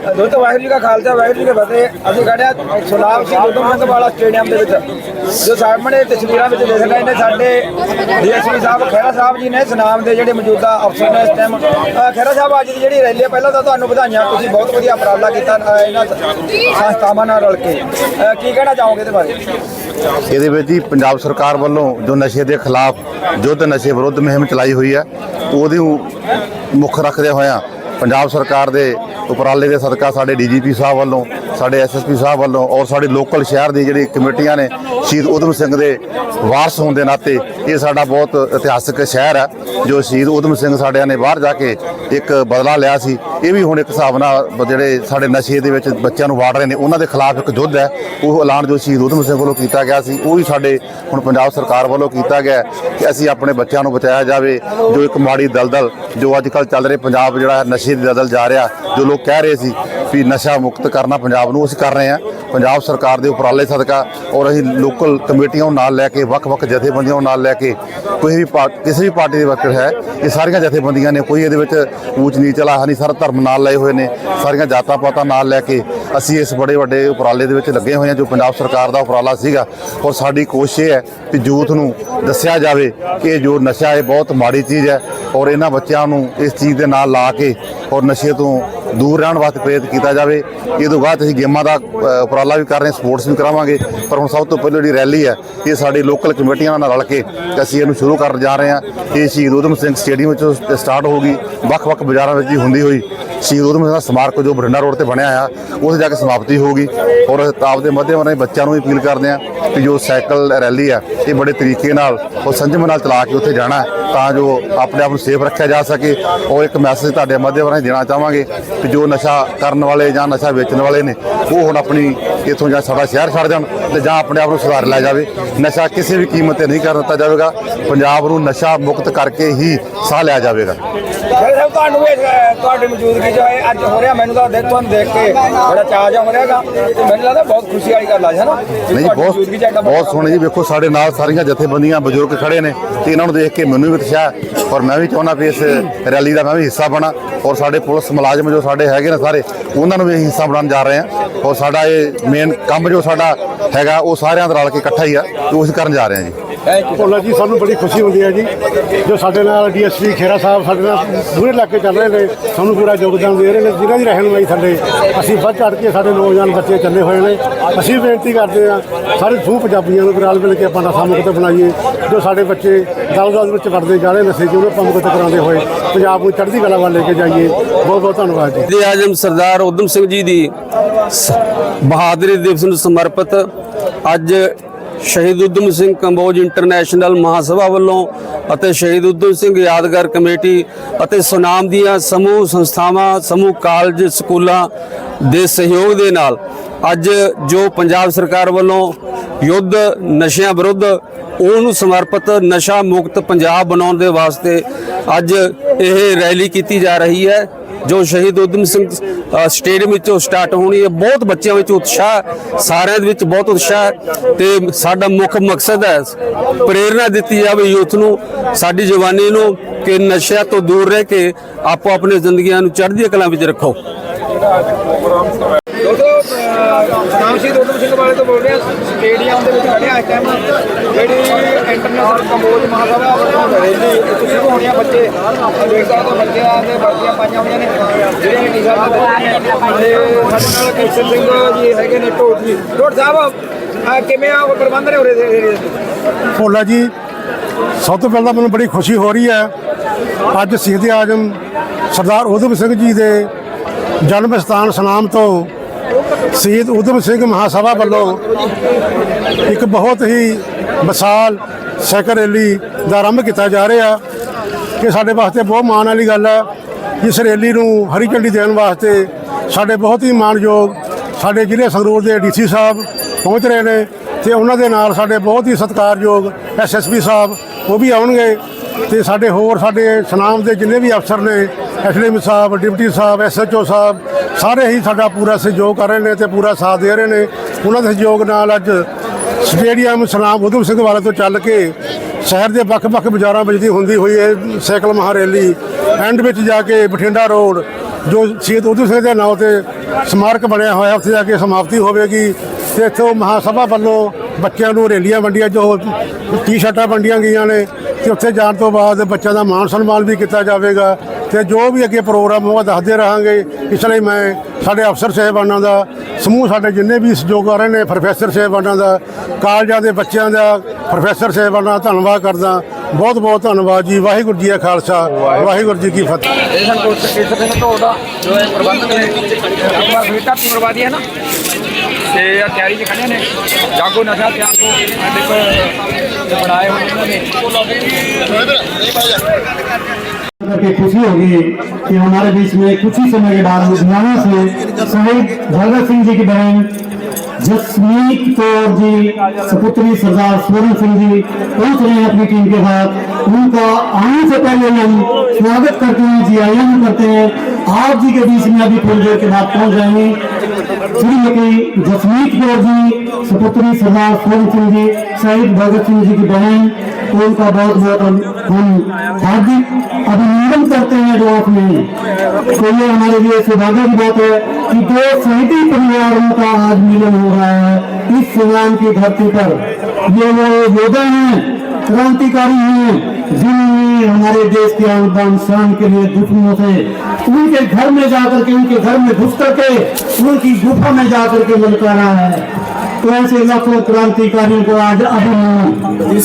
ਦੋਸਤੋ ਵਾਹਿਗੁਰੂ ਜੀ ਕਾ ਖਾਲਸਾ, ਵਾਹਿਗੁਰੂ ਜੀ ਕੀ ਫਤਿਹ। ਅਸੀਂ ਖੜਿਆ ਸੁਨਾਮ ਸਿੰਘ ਉਦਮ ਵਾਲਾ ਸਟੇਡੀਅਮ ਦੇ ਵਿੱਚ। ਜੋ ਸਾਹਮਣੇ ਤਸਵੀਰਾਂ ਵਿੱਚ ਦੇਖ ਰਹੇ ਨੇ ਸਾਡੇ ਡੀਐਸਪੀ ਸਾਹਿਬ, ਖਹਿਰਾ ਸਾਹਿਬ ਜੀ ਨੇ ਸੁਨਾਮ ਦੇ ਜਿਹੜੇ ਮੌਜੂਦਾ ਅਫਸਰ ਨੇ ਇਸ ਟਾਈਮ ਖਹਿਰਾ ਸਾਹਿਬ, ਅੱਜ ਦੀ ਜਿਹੜੀ ਰੈਲੀ ਹੈ, ਪਹਿਲਾਂ ਤਾਂ ਤੁਹਾਨੂੰ ਵਧਾਈਆਂ। ਤੁਸੀਂ ਬਹੁਤ ਵਧੀਆ ਉਪਰਾਲਾ ਕੀਤਾ ਇਹਨਾਂ ਸੰਸਥਾਵਾਂ ਨਾਲ ਰਲ ਕੇ। ਕੀ ਕਹਿਣਾ ਚਾਹੋਗੇ ਇਹਦੇ ਬਾਰੇ? ਇਹਦੇ ਵਿੱਚ ਹੀ ਪੰਜਾਬ ਸਰਕਾਰ ਵੱਲੋਂ ਜੋ ਨਸ਼ੇ ਦੇ ਖਿਲਾਫ ਯੁੱਧ, ਨਸ਼ੇ ਵਿਰੁੱਧ ਮੁਹਿੰਮ ਚਲਾਈ ਹੋਈ ਹੈ, ਉਹਦੇ ਮੁੱਖ ਰੱਖਦੇ ਹੋਇਆਂ ਪੰਜਾਬ ਸਰਕਾਰ ਦੇ ਉਪਰਾਲੇ ਦੇ ਸਦਕਾ ਸਾਡੇ ਡੀਜੀਪੀ ਸਾਹਿਬ ਵੱਲੋਂ ਸਾਡੇ ਐਸਐਸਪੀ ਸਾਹਿਬ ਵੱਲੋਂ ਔਰ ਸਾਡੇ ਲੋਕਲ ਸ਼ਹਿਰ ਦੀ ਜਿਹੜੀ ਕਮੇਟੀਆਂ ਨੇ ਸ਼ਹੀਦ ਉਦਮ ਸਿੰਘ ਦੇ ਵਾਰਸ ਹੋਣ ਦੇ ਨਾਤੇ ਇਹ ਸਾਡਾ ਬਹੁਤ ਇਤਿਹਾਸਕ ਸ਼ਹਿਰ ਹੈ, ਜੋ ਸ਼ਹੀਦ ਉਦਮ ਸਿੰਘ ਸਾਡਿਆਂ ਨੇ ਬਾਹਰ ਜਾ ਕੇ ਇੱਕ ਬਦਲਾ ਲਿਆ ਸੀ। ਇਹ ਵੀ ਹੁਣ ਇੱਕ ਹਿਸਾਬ ਨਾਲ ਜਿਹੜੇ ਸਾਡੇ ਨਸ਼ੇ ਦੇ ਵਿੱਚ ਬੱਚਿਆਂ ਨੂੰ ਵਾੜ ਰਹੇ ਨੇ, ਉਹਨਾਂ ਦੇ ਖਿਲਾਫ ਇੱਕ ਯੁੱਧ ਹੈ। ਉਹ ਐਲਾਨ ਜੋ ਸ਼ਹੀਦ ਉਦਮ ਸਿੰਘ ਵੱਲੋਂ ਕੀਤਾ ਗਿਆ ਸੀ, ਉਹ ਵੀ ਸਾਡੇ ਹੁਣ ਪੰਜਾਬ ਸਰਕਾਰ ਵੱਲੋਂ ਕੀਤਾ ਗਿਆ ਕਿ ਅਸੀਂ ਆਪਣੇ ਬੱਚਿਆਂ ਨੂੰ ਬਚਾਇਆ ਜਾਵੇ, ਜੋ ਇੱਕ ਮਾੜੀ ਦਲਦਲ, ਜੋ ਅੱਜ ਕੱਲ ਚੱਲ ਰਹੇ ਪੰਜਾਬ ਜਿਹੜਾ ਨਸ਼ੇ ਦੀ ਦਲਦਲ ਜਾ ਰਿਹਾ, ਜੋ ਲੋਕ ਕਹਿ ਰਹੇ ਸੀ ਵੀ ਨਸ਼ਾ ਮੁਕਤ ਕਰਨਾ ਪੰਜਾਬ ਨੂੰ ਅਸੀਂ ਕਰ ਰਹੇ ਹਾਂ। ਪੰਜਾਬ ਸਰਕਾਰ ਦੇ ਉਪਰਾਲੇ ਸਦਕਾ ਔਰ ਅਸੀਂ ਲੋਕਲ ਕਮੇਟੀਆਂ ਨਾਲ ਲੈ ਕੇ, ਵੱਖ-ਵੱਖ ਜਥੇਬੰਦੀਆਂ ਨਾਲ ਲੈ ਕੇ ਕੋਈ ਵੀ ਪਾ- ਕਿਸੇ ਵੀ ਪਾਰਟੀ ਦੇ ਵਰਕਰ ਹੈ, ਇਹ ਸਾਰੀਆਂ ਜਥੇਬੰਦੀਆਂ ਨੇ ਕੋਈ ਇਹਦੇ ਵਿੱਚ ਊਚ ਨੀਚ ਵਾਲਾ ਹੈ ਨਹੀਂ। ਸਾਰਾ ਧਰਮ ਨਾਲ ਲਏ ਹੋਏ ਨੇ, ਸਾਰੀਆਂ ਜਾਤਾਂ ਪਾਤਾਂ ਨਾਲ ਲੈ ਕੇ ਅਸੀਂ ਇਸ ਬੜੇ ਵੱਡੇ ਉਪਰਾਲੇ ਦੇ ਵਿੱਚ ਲੱਗੇ ਹੋਏ ਹਾਂ, ਜੋ ਪੰਜਾਬ ਸਰਕਾਰ ਦਾ ਉਪਰਾਲਾ ਸੀਗਾ। ਔਰ ਸਾਡੀ ਕੋਸ਼ਿਸ਼ ਇਹ ਹੈ ਕਿ ਯੂਥ ਨੂੰ ਦੱਸਿਆ ਜਾਵੇ ਕਿ ਜੋ ਨਸ਼ਾ ਹੈ ਬਹੁਤ ਮਾੜੀ ਚੀਜ਼ ਹੈ ਔਰ ਇਹਨਾਂ ਬੱਚਿਆਂ ਨੂੰ ਇਸ ਚੀਜ਼ ਦੇ ਨਾਲ ਲਾ ਕੇ ਔਰ ਨਸ਼ੇ ਤੋਂ ਦੂਰ ਰਹਿਣ ਵਾਸਤੇ ਪ੍ਰੇਰਿਤ ਕੀਤਾ ਜਾਵੇ। ਇਹ ਤੋਂ ਬਾਅਦ ਅਸੀਂ ਗੇਮਾਂ ਦਾ ਉਪਰਾਲਾ ਵੀ ਕਰ ਰਹੇ ਸਪੋਰਟਸ ਵੀ ਕਰਾਵਾਂਗੇ। ਪਰ ਹੁਣ ਸਭ ਤੋਂ ਪਹਿਲਾਂ ਜਿਹੜੀ ਰੈਲੀ ਹੈ, ਇਹ ਸਾਡੇ ਲੋਕਲ ਕਮੇਟੀਆਂ ਨਾਲ ਰਲ ਕੇ ਅਸੀਂ ਇਹਨੂੰ ਸ਼ੁਰੂ ਕਰਨ ਜਾ ਰਹੇ ਹਾਂ। ਇਹ ਸ਼ਹੀਦ ਉਦਮ ਸਿੰਘ ਸਟੇਡੀਅਮ ਵਿੱਚੋਂ ਸਟਾਰਟ ਹੋਊਗੀ ਵੱਖ-ਵੱਖ ਬਾਜ਼ਾਰਾਂ ਵਿੱਚ ਹੀ ਹੁੰਦੀ ਹੋਈ ਸ਼ਹੀਦ ਉਦਮ ਸਿੰਘ ਦਾ ਸਮਾਰਕ ਜੋ ਬਠਿੰਡਾ ਰੋਡ ਤੇ ਬਣਿਆ ਆ, ਉੱਥੇ ਜਾ ਕੇ ਸਮਾਪਤੀ ਹੋਊਗੀ ਔਰ ਤਾਬ ਦੇ ਮਾਧਿਅਮ ਰਾਹੀਂ ਬੱਚਿਆਂ ਨੂੰ ਵੀ ਅਪੀਲ ਕਰਦੇ ਹਾਂ ਕਿ ਜੋ ਸਾਈਕਲ ਰੈਲੀ ਹੈ ਇਹ ਬੜੇ ਤਰੀਕੇ ਨਾਲ ਉਹ ਸੰਜਮ ਨਾਲ ਚਲਾ ਕੇ ਉੱਥੇ ਜਾਣਾ, ਤਾਂ ਜੋ ਆਪਣੇ ਆਪ ਨੂੰ ਸੇਫ ਰੱਖਿਆ ਜਾ ਸਕੇ। ਔਰ ਇੱਕ ਮੈਸੇਜ ਤੁਹਾਡੇ ਮਾਧਿਅਮ ਰਾਹੀਂ ਦੇਣਾ ਚਾਹਾਂਗੇ ਕਿ ਜੋ ਨਸ਼ਾ ਕਰਨ ਵਾਲੇ ਜਾਂ ਨਸ਼ਾ ਵੇਚਣ ਵਾਲੇ ਨੇ, ਉਹ ਹੁਣ ਆਪਣੀ ਇੱਥੋਂ ਜਾਂ ਸਾਡਾ ਸ਼ਹਿਰ ਛੱਡ ਜਾਣ ਤੇ ਜਾਂ ਆਪਣੇ ਆਪ ਨੂੰ ਸੁਧਾਰ ਲਿਆ ਜਾਵੇ। ਨਸ਼ਾ ਕਿਸੇ ਵੀ ਕੀਮਤ ਤੇ ਨਹੀਂ ਕਰ ਦਿੱਤਾ ਜਾਵੇਗਾ। ਪੰਜਾਬ ਨੂੰ ਨਸ਼ਾ ਮੁਕਤ ਕਰਕੇ ਹੀ ਸਾਹ ਲਿਆ ਜਾਵੇਗਾ। ਤੁਹਾਨੂੰ ਤੁਹਾਡੀ ਮੌਜੂਦਗੀ ਜੋ ਹੈ ਅੱਜ ਹੋ ਰਿਹਾ ਮੈਨੂੰ ਤਾਂ ਦੇਖ ਤੁਹਾਨੂੰ ਦੇਖ ਕੇ ਬੜਾ ਚਾਅ ਜਿਹਾ ਹੋ ਰਿਹਾਗਾ ਤੇ ਮੈਨੂੰ ਲੱਗਦਾ ਬਹੁਤ ਖੁਸ਼ੀ ਵਾਲੀ ਗੱਲ ਆ ਹੈ ਨਾ? ਨਹੀਂ ਬਹੁਤ ਬਹੁਤ ਸੋਹਣੇ ਜੀ। ਵੇਖੋ ਸਾਡੇ ਨਾਲ ਸਾਰੀਆਂ ਜਥੇਬੰਦੀਆਂ ਬਜ਼ੁਰਗ ਖੜੇ ਨੇ ਤੇ ਇਹਨਾਂ ਨੂੰ ਦੇਖ ਕੇ ਮੈਨੂੰ ਵੀ ਉਤਸ਼ਾਹ ਔਰ ਮੈਂ ਵੀ ਚਾਹੁੰਦਾ ਵੀ ਇਸ ਰੈਲੀ ਦਾ ਮੈਂ ਵੀ ਹਿੱਸਾ ਬਣਾ ਔਰ ਸਾਡੇ ਪੁਲਿਸ ਮੁਲਾਜ਼ਮ ਜੋ ਸਾਡੇ ਹੈਗੇ ਨੇ ਸਾਰੇ ਉਹਨਾਂ ਨੂੰ ਵੀ ਅਸੀਂ ਹਿੱਸਾ ਬਣਾਉਣ ਜਾ ਰਹੇ ਹਾਂ। ਔਰ ਸਾਡਾ ਇਹ ਮੇਨ ਕੰਮ ਜੋ ਸਾਡਾ ਹੈਗਾ ਉਹ ਸਾਰਿਆਂ ਦਾ ਰਲ ਕੇ ਇਕੱਠਾ ਹੀ ਆ ਉਹ ਅਸੀਂ ਕਰਨ ਜਾ ਰਹੇ ਹਾਂ ਜੀ। ਭੋਲਾ ਜੀ ਸਾਨੂੰ ਬੜੀ ਖੁਸ਼ੀ ਹੁੰਦੀ ਹੈ ਜੀ। ਜੋ ਸਾਡੇ ਨਾਲ ਡੀਐਸਪੀ ਖੇਰਾ ਸਾਹਿਬ ਸਾਡੇ ਨਾਲ ਪੂਰੇ ਇਲਾਕੇ ਚੱਲ ਰਹੇ ਨੇ ਸਾਨੂੰ ਪੂਰਾ ਯੋਗਦਾਨ ਦੇ ਰਹੇ ਨੇ। ਜਿਨ੍ਹਾਂ ਦੀ ਰਹਿਨਮਾਈ ਥੱਲੇ ਅਸੀਂ ਵੱਧ ਚੜ ਕੇ ਸਾਡੇ ਨੌਜਵਾਨ ਬੱਚੇ ਚੱਲੇ ਹੋਏ ਨੇ। ਅਸੀਂ ਬੇਨਤੀ ਕਰਦੇ ਹਾਂ ਸਾਰੇ ਸਮੂਹ ਪੰਜਾਬੀਆਂ ਨੂੰ ਰਲ ਮਿਲ ਕੇ ਆਪਾਂ ਨਸ਼ਾ ਮੁਕਤ ਬਣਾਈਏ। ਜੋ ਸਾਡੇ ਬੱਚੇ ਦਲ ਦਲ ਵਿੱਚ ਵੜਦੇ ਜਾ ਰਹੇ ਨਸ਼ੇ ਜਿਹਨੂੰ ਆਪਾਂ ਮੁਕਤ ਕਰਾਉਂਦੇ ਹੋਏ ਪੰਜਾਬ ਨੂੰ ਚੜ੍ਹਦੀ ਕਲਾ ਵੱਲ ਲੈ ਕੇ ਜਾਈਏ। ਬਹੁਤ ਬਹੁਤ ਧੰਨਵਾਦ ਜੀ। ਦੇ ਆਜਮ ਸਰਦਾਰ ਉਦਮ ਸਿੰਘ ਜੀ ਦੀ ਸ- ਬਹਾਦਰੀ ਦਿਵਸ ਨੂੰ ਸਮਰਪਿਤ ਅੱਜ ਸ਼ਹੀਦ ਉਦਮ ਸਿੰਘ ਕੰਬੋਜ ਇੰਟਰਨੈਸ਼ਨਲ ਮਹਾਸਭਾ ਵੱਲੋਂ ਅਤੇ ਸ਼ਹੀਦ ਉਦਮ ਸਿੰਘ ਯਾਦਗਾਰ ਕਮੇਟੀ ਅਤੇ ਸੁਨਾਮ ਦੀਆਂ ਸਮੂਹ ਸੰਸਥਾਵਾਂ, ਸਮੂਹ ਕਾਲਜ, ਸਕੂਲਾਂ ਦੇ ਸਹਿਯੋਗ ਦੇ ਨਾਲ ਅੱਜ ਜੋ ਪੰਜਾਬ ਸਰਕਾਰ ਵੱਲੋਂ ਯੁੱਧ ਨਸ਼ਿਆਂ ਵਿਰੁੱਧ ਉਹਨੂੰ ਸਮਰਪਿਤ ਨਸ਼ਾ ਮੁਕਤ ਪੰਜਾਬ ਬਣਾਉਣ ਦੇ ਵਾਸਤੇ ਅੱਜ ਇਹ ਰੈਲੀ ਕੀਤੀ ਜਾ ਰਹੀ ਹੈ, ਜੋ ਸ਼ਹੀਦ ਉਦਮ ਸਿੰਘ ਸਟੇਡੀਅਮ ਵਿੱਚੋਂ ਸਟਾਰਟ ਹੋਣੀ ਹੈ। ਬਹੁਤ ਬੱਚਿਆਂ ਵਿੱਚ ਉਤਸ਼ਾਹ, ਸਾਰਿਆਂ ਦੇ ਵਿੱਚ ਬਹੁਤ ਉਤਸ਼ਾਹ ਹੈ ਤੇ ਸਾਡਾ ਮੁੱਖ ਮਕਸਦ ਹੈ ਪ੍ਰੇਰਣਾ ਦਿੱਤੀ ਜਾਵੇ ਯੂਥ ਨੂੰ, ਸਾਡੀ ਜਵਾਨੀ ਨੂੰ ਕਿ ਨਸ਼ਿਆਂ ਤੋਂ ਦੂਰ ਰਹਿ ਕੇ ਆਪੋ ਆਪਣੇ ਜ਼ਿੰਦਗੀਆਂ ਨੂੰ ਚੜ੍ਹਦੀ ਕਲਾ ਵਿੱਚ ਰੱਖੋ। ਨਾਮ ਸ਼ਹੀਦ ਉਦਮ ਸਿੰਘ ਵਾਲੇ ਤੋਂ ਬੋਲ ਰਹੇ ਸਟੇਡੀਅਮ ਦੇ ਵਿੱਚ ਖੜੇ ਇਸ ਟਾਈਮ ਜਿਹੜੀ ਇੰਟਰਨੈਸ਼ਨਲ ਕੰਬੋਜ ਮਹਾਸਭਾ ਵੱਲੋਂ ਰੈਲੀ ਤੁਸੀਂ ਹੋਣੀਆਂ ਬੱਚੇ। ਦੇਖ ਸਕਦੇ ਹੋ ਬੱਚਿਆਂ ਦੇ ਵਰਦੀਆਂ ਪਾਈਆਂ ਹੋਈਆਂ ਨੇ। ਜਿਹੜੀਆਂ ਟੀ ਤੇ ਸਾਡੇ ਨਾਲ ਕ੍ਰਿਸ਼ਨ ਸਿੰਘ ਜੀ ਹੈਗੇ ਨੇ ਢੋਟ ਜੀ। ਢੋਟ ਸਾਹਿਬ ਕਿਵੇਂ ਆ? ਪ੍ਰਬੰਧ ਨੇ ਉਰੇ ਦੇ ਭੋਲਾ ਜੀ, ਸਭ ਤੋਂ ਪਹਿਲਾਂ ਮੈਨੂੰ ਬੜੀ ਖੁਸ਼ੀ ਹੋ ਰਹੀ ਹੈ। ਅੱਜ ਸ਼ਹੀਦ ਆਜਮ ਸਰਦਾਰ ਉਦਮ ਸਿੰਘ ਜੀ ਦੇ ਜਨਮ ਸਥਾਨ ਸਨਾਮ ਤੋਂ ਸ਼ਹੀਦ ਉਦਮ ਸਿੰਘ ਮਹਾਸਭਾ ਵੱਲੋਂ ਇੱਕ ਬਹੁਤ ਹੀ ਵਿਸ਼ਾਲ ਸਾਈਕਲ ਰੈਲੀ ਦਾ ਆਰੰਭ ਕੀਤਾ ਜਾ ਰਿਹਾ ਕਿ ਸਾਡੇ ਵਾਸਤੇ ਬਹੁਤ ਮਾਣ ਵਾਲੀ ਗੱਲ ਹੈ ਇਸ ਰੈਲੀ ਨੂੰ ਹਰੀ ਝੰਡੀ ਦੇਣ ਵਾਸਤੇ ਸਾਡੇ ਬਹੁਤ ਹੀ ਮਾਣਯੋਗ ਸਾਡੇ ਜ਼ਿਲ੍ਹੇ ਸੰਗਰੂਰ ਦੇ ਡੀਸੀ ਸਾਹਿਬ ਪਹੁੰਚ ਰਹੇ ਨੇ ਤੇ ਉਹਨਾਂ ਦੇ ਨਾਲ ਸਾਡੇ ਬਹੁਤ ਹੀ ਸਤਿਕਾਰਯੋਗ ਐਸਐਸਪੀ ਸਾਹਿਬ ਉਹ ਵੀ ਆਉਣਗੇ ਤੇ ਸਾਡੇ ਹੋਰ ਸਾਡੇ ਸੁਨਾਮ ਦੇ ਜਿੰਨੇ ਵੀ ਅਫਸਰ ਨੇ SDM sahib, deputy sahib SHO sahib ਸਾਰੇ ਹੀ ਸਾਡਾ ਪੂਰਾ ਸਹਿਯੋਗ ਕਰ ਰਹੇ ਨੇ ਤੇ ਪੂਰਾ ਸਾਥ ਦੇ ਰਹੇ ਨੇ। ਉਹਨਾਂ ਦੇ ਸਹਿਯੋਗ ਨਾਲ ਅੱਜ ਸਟੇਡੀਅਮ ਸੁਨਾਮ ਉਦਮ ਸਿੰਘ ਵਾਲੇ ਤੋਂ ਚੱਲ ਕੇ ਸ਼ਹਿਰ ਦੇ ਵੱਖ-ਵੱਖ ਬਾਜ਼ਾਰਾਂ ਵਿੱਚ ਦੀ ਹੁੰਦੀ ਹੋਈ ਇਹ ਸਾਈਕਲ ਮਹਾ ਰੈਲੀ, ਐਂਡ ਵਿੱਚ ਜਾ ਕੇ ਬਠਿੰਡਾ ਰੋਡ, ਜੋ ਸ਼ਹੀਦ ਉਧਮ ਸਿੰਘ ਦੇ ਨਾਂ ਤੇ ਸਮਾਰਕ ਬਣਿਆ ਹੋਇਆ, ਉੱਥੇ ਜਾ ਕੇ ਸਮਾਪਤੀ ਹੋਵੇਗੀ। ਤੇ ਇੱਥੋਂ ਮਹਾਸਭਾ ਵੱਲੋਂ ਬੱਚਿਆਂ ਨੂੰ ਰੈਲੀਆਂ ਵੰਡੀਆਂ, ਜੋ ਟੀ-ਸ਼ਰਟਾਂ ਵੰਡੀਆਂ ਗਈਆਂ ਨੇ। ਤੇ ਉੱਥੇ ਜਾਣ ਤੋਂ ਬਾਅਦ ਬੱਚਿਆਂ ਦਾ ਮਾਣ ਸਨਮਾਨ ਵੀ ਕੀਤਾ ਜਾਵੇਗਾ ਤੇ ਜੋ ਵੀ ਅੱਗੇ ਪ੍ਰੋਗਰਾਮ ਹੋਗਾ ਦੱਸਦੇ ਰਹਾਂਗੇ। ਇਸ ਲਈ ਮੈਂ ਸਾਡੇ ਅਫਸਰ ਸਾਹਿਬਾਨਾਂ ਦਾ, ਸਮੂਹ ਸਾਡੇ ਜਿੰਨੇ ਵੀ ਸਹਿਯੋਗ ਕਰ ਰਹੇ ਨੇ, ਪ੍ਰੋਫੈਸਰ ਸਾਹਿਬਾਨਾਂ ਦਾ, ਕਾਲਜਾਂ ਦੇ ਬੱਚਿਆਂ ਦਾ, ਪ੍ਰੋਫੈਸਰ ਸਾਹਿਬਾਨਾਂ ਦਾ ਧੰਨਵਾਦ ਕਰਦਾ। ਬਹੁਤ ਬਹੁਤ ਧੰਨਵਾਦ ਜੀ। ਵਾਹਿਗੁਰੂ ਜੀ ਕਾ ਖਾਲਸਾ, ਵਾਹਿਗੁਰੂ ਜੀ ਕੀ ਫਤਿਹ। ਇਹ ਸਾਨੂੰ ਕੋਚ ਦਿਨ ਤੋਂ ਦਾ ਜੋ ਇਹ ਪ੍ਰਬੰਧਕ ਨੇ, ਆਪਣਾ ਫੀਟਾ ਮਰਵਾਦੀ ਹੈ ਨਾ। ਤੇ ਇਹ ਤਿਆਰੀ ਚ ਖੜੇ ਨੇ। ਜਾਗੋ ਨਸ਼ਾ ਤਿਆਰ ਤੋਂ ਦੇਖੋ ਬਣਾਏ करके खुशी होगी कि हमारे बीच में कुछ ही समय के बाद लुधियाना से शहीद भगत सिंह जी की बहन जसमीत कौर जी, सपुत्री सरदार स्वर्ण सिंह जी पहुँच रहे हैं अपनी टीम के साथ। उनका आने से पहले हम स्वागत करते हैं जी आयोजन करते हैं। आप जी के बीच में अभी थोड़ी देर के बाद पहुँच जाएँगे। श्रीमती जसमीत कौर जी सपुत्री सरदार स्वर्ण सिंह जी शहीद भगत सिंह जी की बहन उनका बहुत बहुत हम हार्दिक अभिनंदन करते हैं जो आपने तो ये हमारे लिए सौभाग्य की बात है कि दो शहीदी परिवारों का आज मिलन हो रहा है इस संग्राम की धरती पर। ये वो योद्धा हैं, क्रांतिकारी हैं, जिन्होंने हमारे देश के आन शान के लिए दुश्मनों से उनके घर में जाकर के, उनके घर में घुस करके, उनकी गुफा में जाकर के ललकारा है। तो ऐसे लाखों क्रांतिकारियों को आज अभिनंदन